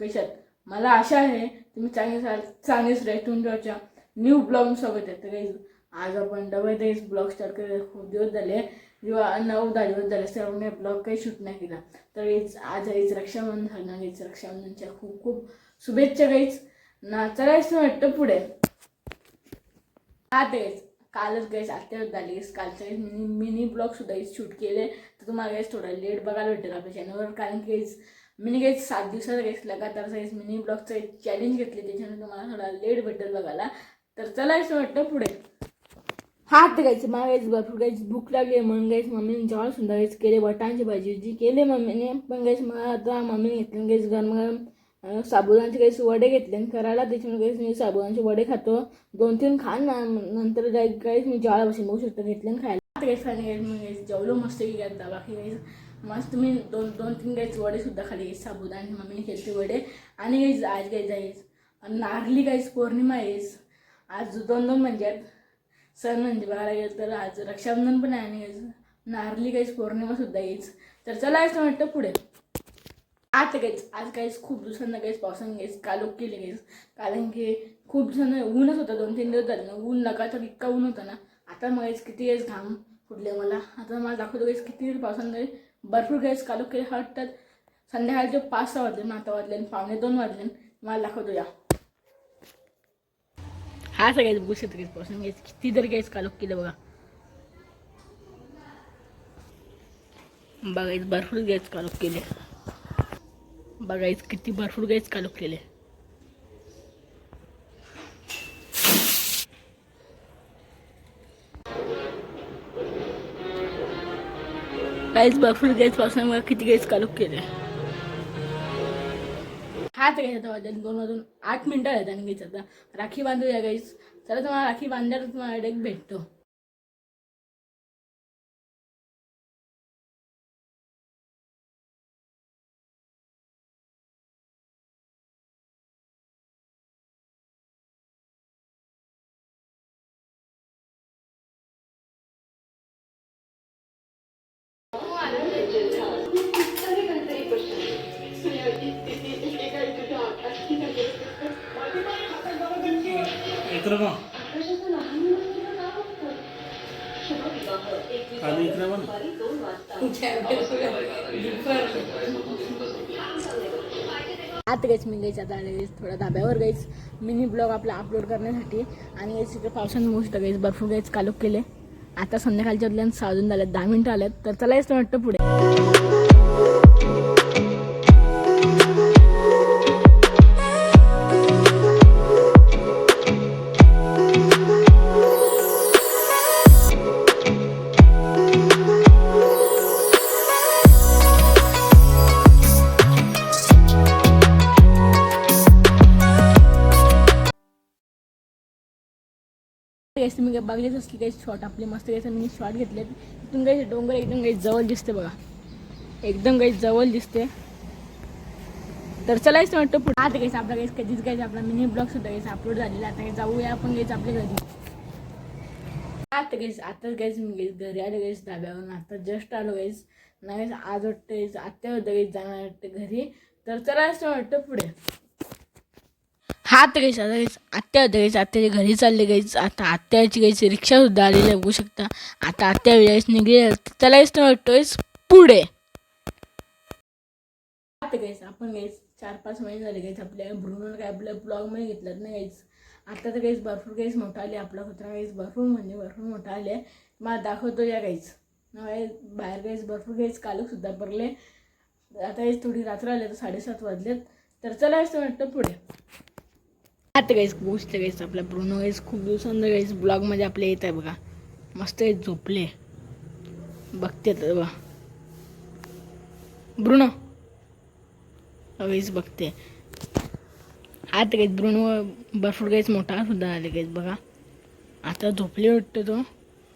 कशात मला आशा आहे तुम्ही चांगले चांगलेच राहील तुमच्या न्यू ब्लॉग सोबत आहे. तर काही आज आपण डबल तेच ब्लॉग स्टार्ट केले खूप दिवस झाले. किंवा नऊ दहा दिवस झाले सर्व मी ब्लॉग काही शूट नाही केला. तर हेच आज हेच रक्षाबंधन झालं हेच रक्षाबंधनच्या खूप खूप शुभेच्छा काहीच ना चलायचं वाटतं पुढे. हा तेच कालच गाईस आत्ताच झाली. कालच्या वेळेस मिनी मिनी ब्लॉग सुद्धा शूट केले. तर तुम्हाला गाईस थोडा लेट बघायला भेटेल आपल्या चॅनलवर कारण की मिनी गाईस सात दिवसाचा गेस लगातार गाईस मिनी ब्लॉगचं एक चॅलेंज घेतले त्याच्यामुळे तुम्हाला थोडा लेट भेटेल बघायला. तर चला असं वाटतं पुढे. हा ते गायचं मला भरपूर गाईच भूक लागली म्हणून गायच मम्मीने जेवण सुद्धा गायच केले बटांची भाजी जी केले मम्मीने. पण गायच मला आता मम्मीने घेतली गाईच गरम गरम अं, साबुदाण्याचे काही वडे घेतले आणि करायला. त्याच्यामुळे काहीच मी साबुदाण्याचे वडे खातो. दोन तीन खान ना नंतर काहीच मी जेवायला बसून बघू शकतो घेतले आणि खायला. आता काहीच खाणे गायच मग गायच जेवलो मस्त की बाकी गायचं मस्त मी दोन दोन तीन काहीच वडे सुद्धा खाली काहीच आणि मम्मीने केले वडे. आणि काहीच आज काही जाईस आणि नारली काहीच पौर्णिमा येस आज दोन दोन म्हणजे आहेत. सण म्हणजे बघायला गेलं तर आज रक्षाबंधन पण आहे आणि आज नारली काहीच पौर्णिमासुद्धा येईच तर चला असं वाटतं पुढे. आता काहीच आज काहीच खूप दिवसांना काहीच पावसाने काहीच कालोख केले काहीच कारण की खूप दिवसांना ऊनच होतं. दोन तीन दिवस झाले ना ऊन लगातार इतका ऊन होता ना. आता मग किती काहीच घाम फुटले मला? आता मला दाखवतो गाईस किती पावसाने भरपूर गॅस चालू केले. हटतात संध्याकाळचे पाच सहा वाजले आता वाजले आणि पावणे दोन वाजले. मला दाखवतो या. हा सगळ्यात बघू शकतो काहीच पावसाने किती तरी गॅस चालू केलं बघा. बघायच भरपूर गॅस चालू केले. बघायच किती भरपूर गॅस चालू केले. काहीच भरपूर काहीच पावसामुळे किती गॅस चालू केले. हा तर आता वाजता दोन वाजून आठ मिनिटं आहेत आणि घ्यायचं आता. राखी बांधूया गाईस चला तुम्हाला राखी बांधल्यावर तुम्हाला डायरेक्ट भेटतो. इकडं बघ खाली इकडं बघ आता गाईच मी गाईच आता आले थोडा धाब्यावर गाईच मिनी ब्लॉग आपला अपलोड करण्यासाठी. आणि गाईच इकडे पावसाने मोस्ट गाईच भरपूर गाईच कालोख केले. आता संध्याकाळच्या वाजून झाल्यात दहा मिनिटं आल्यात तर चला यायचं वाटतं पुढे. गाईस तुम्ही काय बघलेच असतील काही शॉट आपले मस्त गाईस मी शॉट घेतले तिथून काही डोंगर एकदम काही जवळ दिसते बघा. एकदम काही जवळ दिसते तर चलायचं वाटतं पुढे. आता काहीच आपला काहीच कधीच काहीच आपला मिनी ब्लॉग सुद्धा काहीच अपलोड झालेला आता काही जाऊया आपण काहीच आपल्या घरी. आता काहीच आताच काहीच मी गेस घरी आलो काहीच धाब्यावरून. आता जस्ट आलो काहीच नाही आज वाटतं आत्या होतं काहीच जाणार वाटतं घरी. तर चलायचं वाटतं पुढे. हा तर आता काहीच आत्या होत्या काहीच आत्याच्या घरी चालले काहीच आता आत्याची काहीच रिक्षासुद्धा आलेली बघू शकता. आता आत्या वेळेस निघले त्याला इथं वाटतोयस पुढे. आता काहीच आपण काहीच चार पाच महिने झाले काहीच आपल्या भ्रूण काय आपल्या ब्लॉगमध्ये घेतलं नाही गायच आता तर काहीच भरपूर काहीच मोठा आले आपला कुत्रा काहीच भरपूर म्हणजे भरपूर मोठा आले मला दाखवतो या काहीच बाहेर काहीच भरपूर काहीच कालकसुद्धा पडले. आता काहीच थोडी रात्र आले तर साडेसात वाजलेत. तर चला असं वाटतं पुढे. आता काहीच गोष्ट गाईस आपला ब्रुनो गाईस खूप दिवसांना गाईस ब्लॉगमध्ये आपले येत आहे बघा. मस्त आहे झोपले. बघते तर बघा. ब्रुनो. गाईस बघते. आता गाईस ब्रुनो भरपूर काहीच मोठा सुद्धा आले गाईस बघा. आता झोपले उठते तो.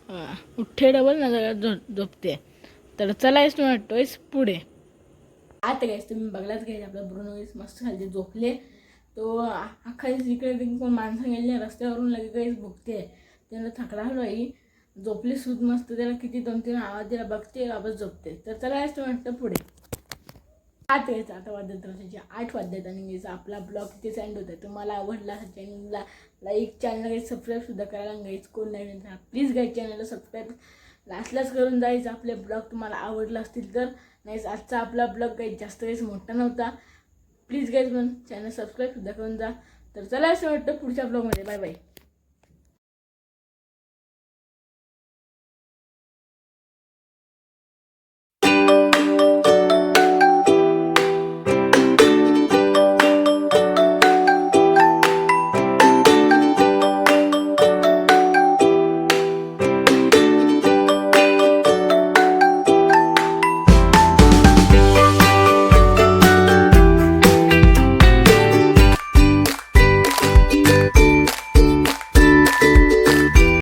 अं, उठे डबल ना जरा झो झोपते. तर चलायच वाटतोयस पुढे. आता गाईस तुम्ही बघलाच घ्यायचं आपला ब्रुनो गाईस मस्त खाली झोपले. तो अख्खाच इकडे तिकडे कोण माणसं गेली रस्त्यावरून लगेच काहीच भुकते. त्याला थकला बाई झोपली सूत मस्त त्याला किती दोन तीन आवाज दिला बघते आवाज झोपते. तर त्याला असं वाटतं पुढे. आठ यायचं आता वाजत राहण्याचे आठ वाजतात आणि आपला ब्लॉग तिथे सेंड होता तुम्हाला आवडला चॅनलला लाईक चॅनल सबस्क्राईबसुद्धा करायला गाईच कोण नाही प्लीज गाईड चॅनलला सबस्क्राईब लास्टलाच करून जायचं आपले ब्लॉग तुम्हाला आवडला असतील तर. नाही आजचा आपला ब्लॉग काही जास्त काहीच मोठा नव्हता. प्लीज गाईज पण चॅनल सबस्क्राईबसुद्धा करून जा. तर चला असं वाटतं पुढच्या ब्लॉगमध्ये बाय बाय